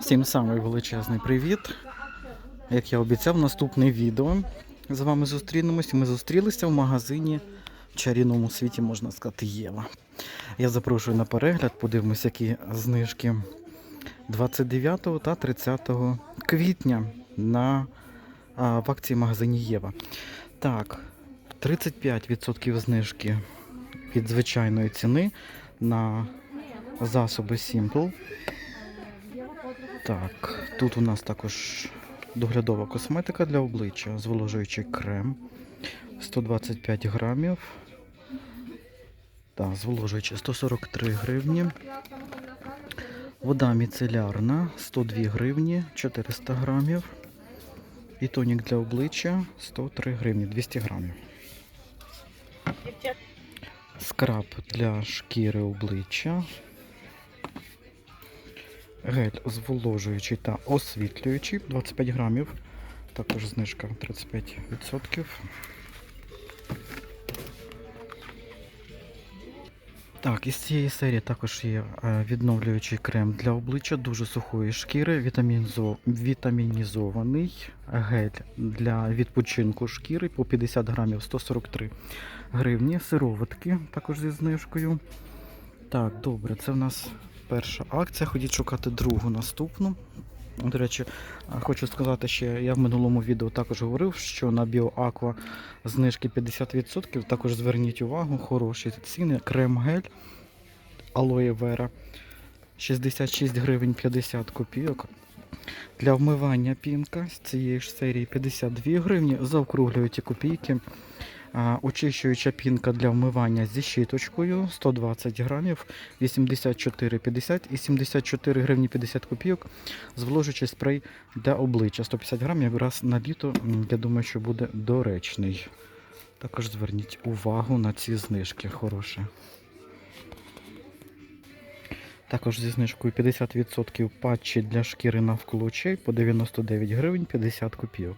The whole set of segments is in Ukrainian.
Всім самий величезний привіт. Як я обіцяв, наступне відео з вами зустрінемось. Ми зустрілися в магазині в чарівному світі, можна сказати, Єва. Я запрошую на перегляд, подивимось, які знижки 29 та 30 квітня на а, в акції магазині Єва. Так, 35% знижки від звичайної ціни на засоби Simple. Так, тут у нас також доглядова косметика для обличчя, зволожуючий крем 125 грамів. Так, зволожуючий 143 гривні. Вода міцелярна 102 гривні 400 грамів. І тонік для обличчя 103 гривні 200 грамів. Скраб для шкіри обличчя. Гель зволожуючий та освітлюючий 25 грамів. Також знижка 35%. Так, із цієї серії також є е, відновлюючий крем для обличчя дуже сухої шкіри, вітамінзо... вітамінізований гель для відпочинку шкіри по 50 грамів 143 гривні. Сироватки також зі знижкою. Так, добре, це в нас перша акція. Ходіть шукати другу наступну. До речі, хочу сказати, ще я в минулому відео також говорив, що на BioAqua знижки 50%. Також зверніть увагу, хороші ціни. Крем-гель Aloe Vera 66 гривень 50 копійок. Для вмивання пінка з цієї ж серії 52 гривні. Заокруглюють копійки. Очищуюча пінка для вмивання зі щіточкою 120 грамів, 84,50 і 74 гривні 50 копійок. Зволожуючий спрей для обличчя 150 грамів, якраз на літо, я думаю, що буде доречний. Також зверніть увагу на ці знижки хороші. Також зі знижкою 50% патчі для шкіри навколо очей по 99 гривень 50 копійок.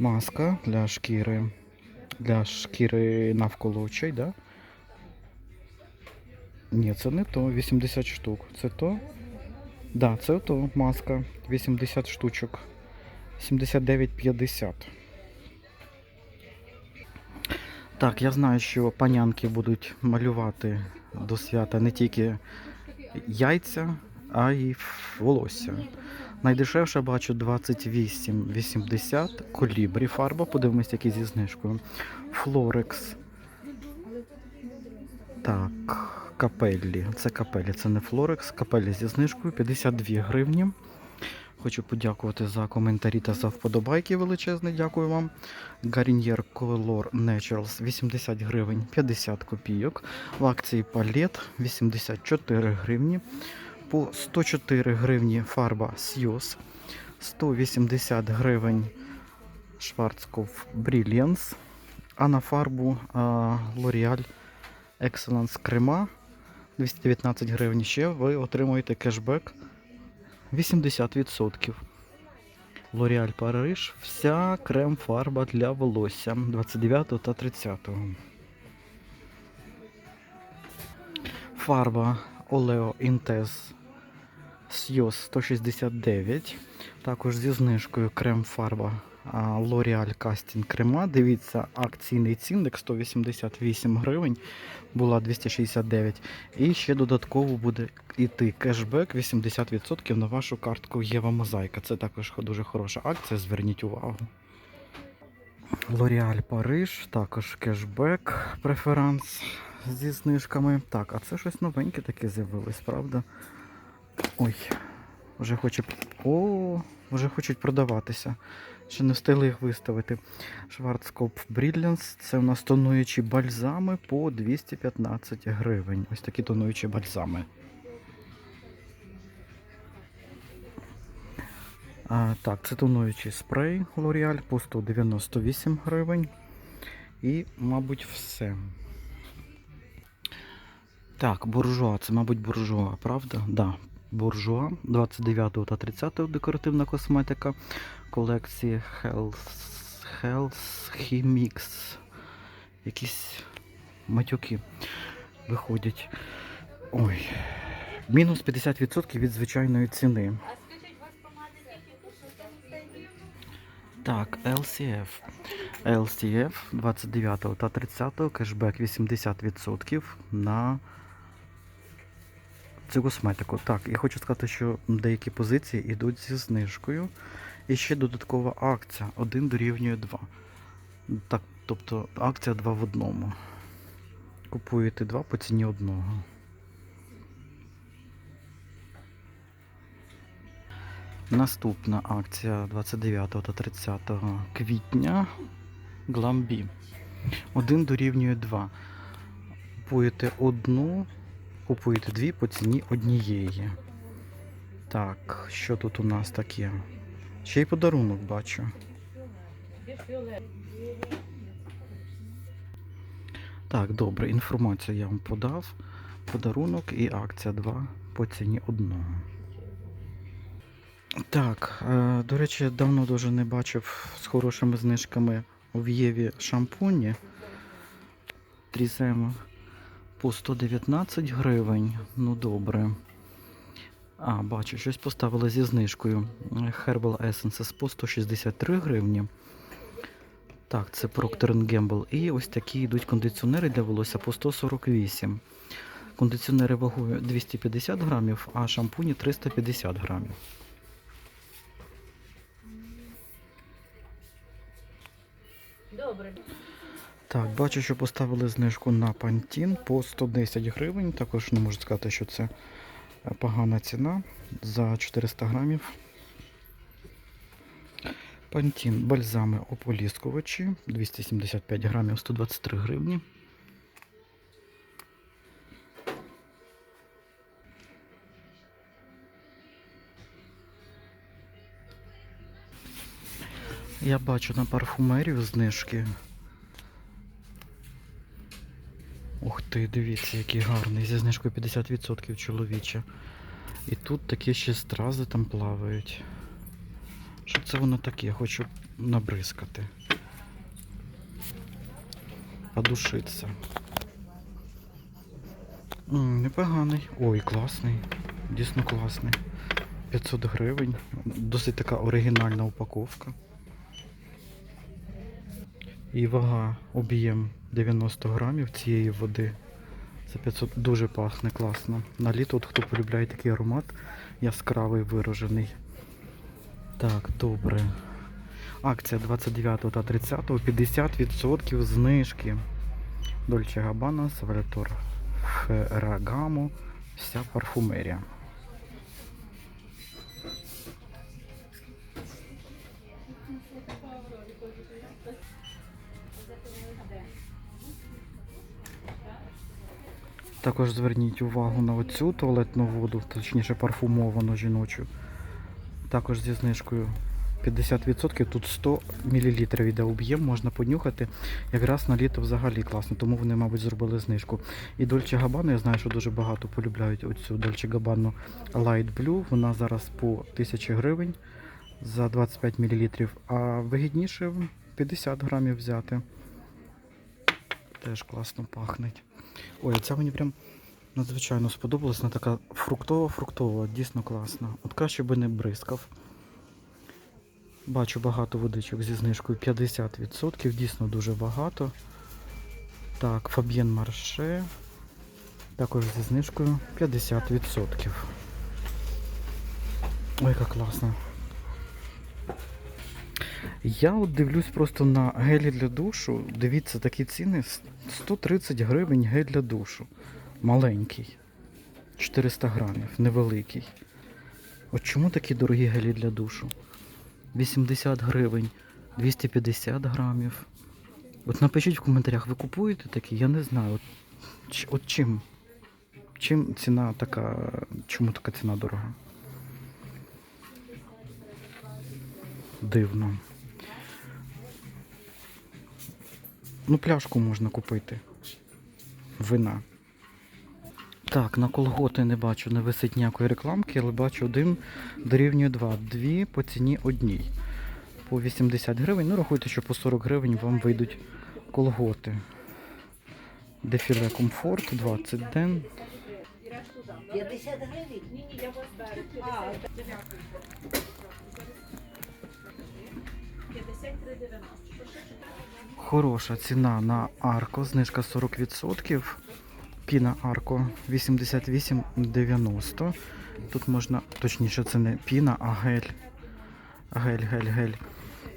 Маска для шкіри. Для шкіри навколо очей, да? Ні, це не то, 80 штук. Це то? Да, це то маска. 80 штучок. 79,50. Так, я знаю, що панянки будуть малювати до свята не тільки яйця, а й волосся. Найдешевше бачу 28,80. Колібрі фарба. Подивимось, які зі знижкою. Флорекс. Так, капеллі. Це капелі, це не Флорекс. Капелі зі знижкою 52 гривні. Хочу подякувати за коментарі та за вподобайки величезне. Дякую вам. Garnier Color Naturals 80 гривень 50 копійок. В акції палет 84 гривні. По 104 гривні фарба Сьюз. 180 гривень Schwarzkopf Brilliance. А на фарбу L'Oreal Excellence крема 219 гривень. Ще ви отримуєте кешбек 80%. L'Oreal Paris. Вся крем-фарба для волосся 29 та 30. Фарба Oleo Intense Сьоз 169. Також зі знижкою крем-фарба L'Oreal Casting крема. Дивіться, акційний цінник 188 гривень, була 269. І ще додатково буде йти кешбек 80% на вашу картку Єва Мозаїка. Це також дуже хороша акція, зверніть увагу. L'Oreal Париж, також кешбек, преферанс зі знижками. Так, а це щось новеньке таке з'явилось, правда? Ой, вже хоче. О, вже хочуть продаватися. Ще не встигли їх виставити. Schwarzkopf Brilliance. Це у нас тонуючі бальзами по 215 гривень. Ось такі тонуючі бальзами. А, так, це тонуючий спрей L'Oreal по 198 гривень. І, мабуть, все. Так, буржуа, це, мабуть, буржуа, правда? Да, буржуа 29 та 30 декоративна косметика колекції Health, Health Chemix. Якісь матюки виходять. Ой, Мінус 50% від звичайної ціни. Так, LCF. LCF 29 та 30 кешбек 80% на цю косметику. Так, і хочу сказати, що деякі позиції йдуть зі знижкою. І ще додаткова акція 1 дорівнює 2. Так, тобто акція 2 в одному. Купуєте 2 по ціні одного. Наступна акція 29 та 30 квітня Гламбі. 1 дорівнює 2. Купуєте одну, купуєте дві по ціні однієї. Так, що тут у нас таке? Ще й подарунок бачу. Так, добре, інформацію я вам подав. Подарунок і акція 2 по ціні одного. Так, е, до речі, давно дуже не бачив з хорошими знижками в Єві шампуні. Тріземо по 119 гривень. Ну добре. А, бачу, щось поставили зі знижкою. Herbal Essences по 163 гривні. Так, це Procter Gamble. І ось такі йдуть кондиціонери для волосся по 148. Кондиціонери вагою 250 грамів, а шампуні 350 грамів. Добре. Так, бачу, що поставили знижку на пантін по 110 гривень. Також не можу сказати, що це е, погана ціна за 400 грамів. Пантін бальзами ополіскувачі 275 грамів 123 гривні. Я бачу на парфумерію знижки. Ти, дивіться, який гарний. Зі знижкою 50% чоловіче. І тут такі ще стрази там плавають. Що це воно таке? Хочу набризкати. Подушитися. М, непоганий. Ой, класний. Дійсно класний. 500 гривень. Досить така оригінальна упаковка. І вага, об'єм 90 грамів цієї води. Це 500 дуже пахне класно. На літо, от хто полюбляє такий аромат, яскравий виражений. Так, добре. Акція 29 та 30 50% знижки. Дольче Габана, Савалятор Феррагамо, вся парфумерія. Також зверніть увагу на оцю туалетну воду, точніше парфумовану жіночу. Також зі знижкою 50%, тут 100 мл йде об'єм, можна понюхати. Якраз на літо взагалі класно, тому вони, мабуть, зробили знижку. І Dolce Gabbana, я знаю, що дуже багато полюбляють оцю Dolce Gabbana Light Blue. Вона зараз по 1000 гривень за 25 мл, а вигідніше 50 грамів взяти. Теж класно пахне. Ой, ця мені прям надзвичайно сподобалась. Вона така фруктова-фруктова, дійсно класна. От краще би не бризкав. Бачу багато водичок зі знижкою 50%, дійсно дуже багато. Так, Фаб'єн Марше. Також зі знижкою 50%. Ой, яка класна. Я от дивлюсь просто на гелі для душу. Дивіться, такі ціни 130 гривень гель для душу. Маленький. 400 грамів, невеликий. От чому такі дорогі гелі для душу? 80 гривень, 250 грамів. От напишіть в коментарях, ви купуєте такі? Я не знаю. От, от чим? Чим ціна така. Чому така ціна дорога? Дивно. Ну, пляшку можна купити. Вина. Так, на колготи не бачу, не висить ніякої рекламки, але бачу один дорівнює два. Дві по ціні одній. По 80 гривень. Ну, рахуйте, що по 40 гривень вам вийдуть колготи. Дефіле комфорт, 20 ден. 50 гривень? Ні, ні, я вас беру. А, 53,90. Хороша ціна на арко, знижка 40%. Піна арко 88,90. Тут можна, точніше, це не піна, а гель. Гель, гель, гель.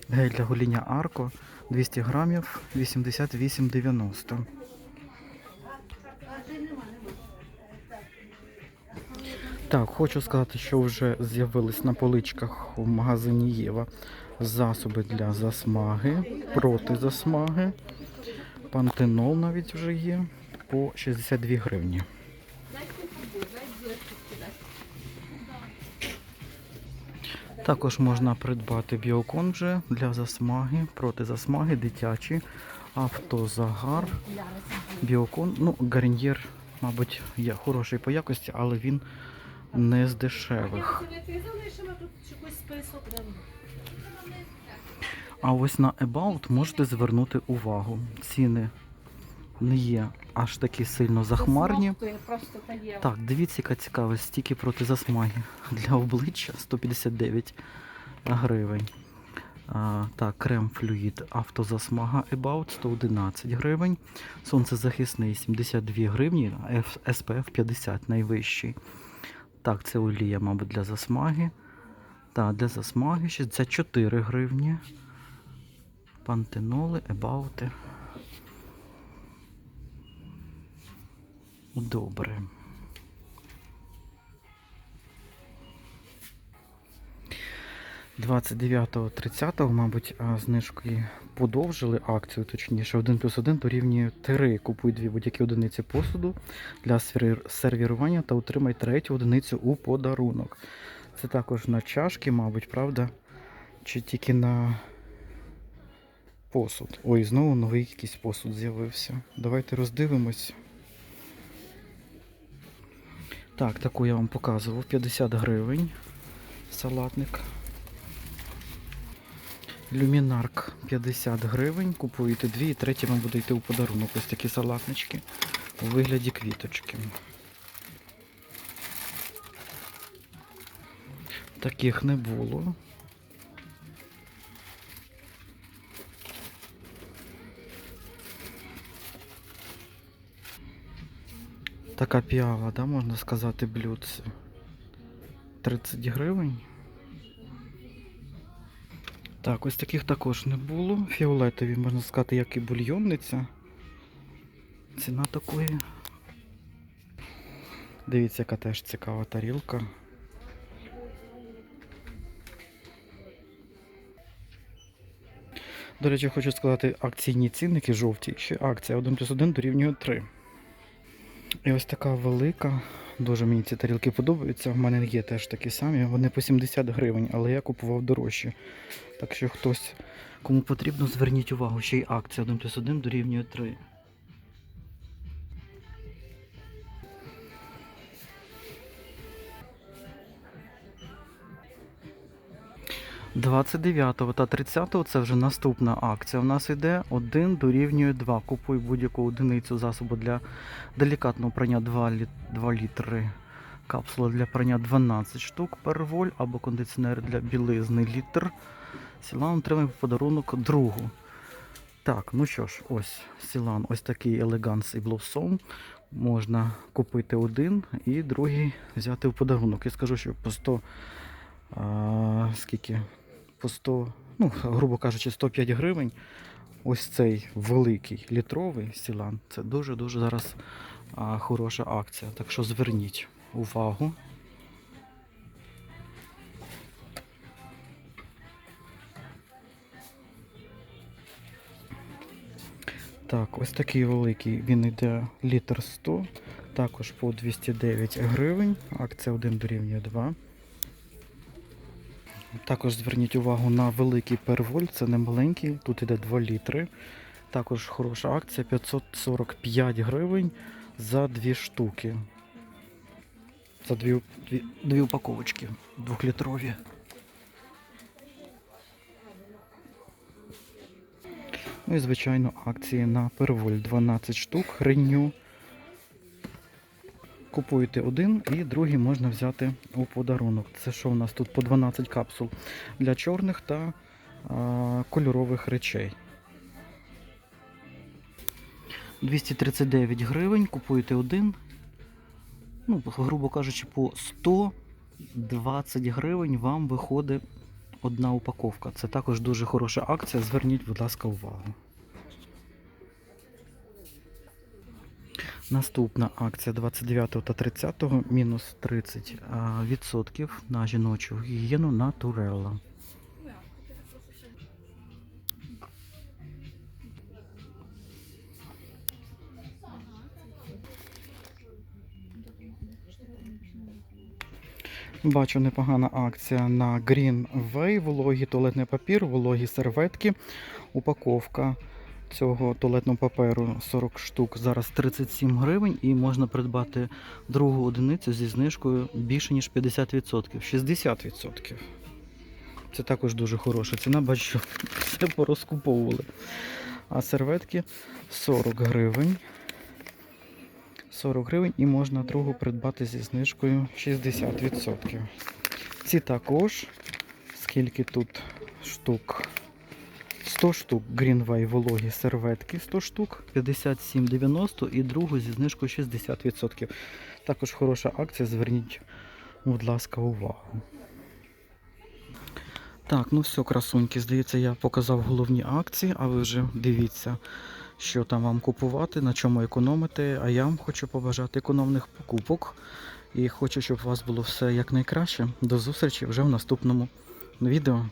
Гель для гоління арко 200 грамів 88,90. Так, хочу сказати, що вже з'явились на поличках у магазині Єва засоби для засмаги, проти засмаги. Пантенол навіть вже є по 62 гривні. Також можна придбати біокон вже для засмаги, проти засмаги, дитячі, автозагар, біокон. Ну, гарнір, мабуть, є хороший по якості, але він не з дешевих. А ось на About можете звернути увагу. Ціни не є аж такі сильно захмарні. Так, дивіться, яка цікава, стільки проти засмаги для обличчя 159 гривень. А, так, крем флюїд автозасмага About 111 гривень. Сонцезахисний 72 гривні, SPF 50 найвищий. Так, це олія, мабуть, для засмаги. Так, для засмаги 64 гривні. Пантеноли, ебаути. Добре. – 29-30, мабуть, знижки подовжили акцію, точніше, 1 плюс 1 дорівнює 3. Купуй дві будь-які одиниці посуду для сервірування та отримай третю одиницю у подарунок. Це також на чашки, мабуть, правда? Чи тільки на посуд? Ой, знову новий якийсь посуд з'явився. Давайте роздивимось. Так, таку я вам показував. 50 гривень. Салатник. Люмінарк 50 гривень. Купуєте дві і третя вам буде йти у подарунок. Ось такі салатнички у вигляді квіточки. Таких не було. Така піала, да, можна сказати, блюдце. 30 гривень. Так, ось таких також не було. Фіолетові, можна сказати, як і бульйонниця. Ціна такої. Дивіться, яка теж цікава тарілка. До речі, хочу сказати, акційні цінники жовті. Ще акція 1 плюс 1 дорівнює 3. І ось така велика. Дуже мені ці тарілки подобаються. В мене є теж такі самі. Вони по 70 гривень, але я купував дорожче. Так що хтось, кому потрібно, зверніть увагу, ще й акція 1 плюс 1 дорівнює 3. «29 та 30 це вже наступна акція. У нас йде 1 дорівнює 2. Купуй будь-яку одиницю засобу для делікатного прання 2, літ, 2 літри. Капсула для прання 12 штук per воль або кондиціонер для білизни літр. Сілан отримає в подарунок другу. Так, ну що ж, ось Сілан, ось такий елеганс і блоссом. Можна купити один і другий взяти в подарунок. Я скажу, що по 100, а, скільки? По 100, ну, грубо кажучи, 105 гривень. Ось цей великий літровий Сілан. Це дуже-дуже зараз а, хороша акція. Так що зверніть увагу. Так, ось такий великий, він йде літр 100, також по 209 гривень. Акція 1 дорівнює 2. Також зверніть увагу на великий перволь, це не маленький, тут йде 2 літри. Також хороша акція 545 гривень за дві штуки. За дві, упаковочки двохлітрові. Ну і, звичайно, акції на перволь 12 штук, гриню. Купуєте один і другий можна взяти у подарунок. Це що у нас тут по 12 капсул для чорних та а, кольорових речей. 239 гривень, купуєте один. Ну, грубо кажучи, по 120 гривень вам виходить одна упаковка. Це також дуже хороша акція. Зверніть, будь ласка, увагу. Наступна акція 29 та 30 мінус 30 а, відсотків на жіночу гігієну на Турелла. Бачу непогана акція на Green Way, вологий туалетний папір, вологі серветки. Упаковка цього туалетного паперу 40 штук. Зараз 37 гривень і можна придбати другу одиницю зі знижкою більше ніж 50%. 60%. Це також дуже хороша ціна, бачу, все порозкуповували. А серветки 40 гривень. 40 гривень і можна другу придбати зі знижкою 60%. Ці також, скільки тут штук? 100 штук Greenway вологі серветки 100 штук, 57,90 і другу зі знижкою 60%. Також хороша акція, зверніть, будь ласка, увагу. Так, ну все, красуньки, здається, я показав головні акції, а ви вже дивіться, що там вам купувати, на чому економити. А я вам хочу побажати економних покупок. І хочу, щоб у вас було все якнайкраще. До зустрічі вже в наступному відео.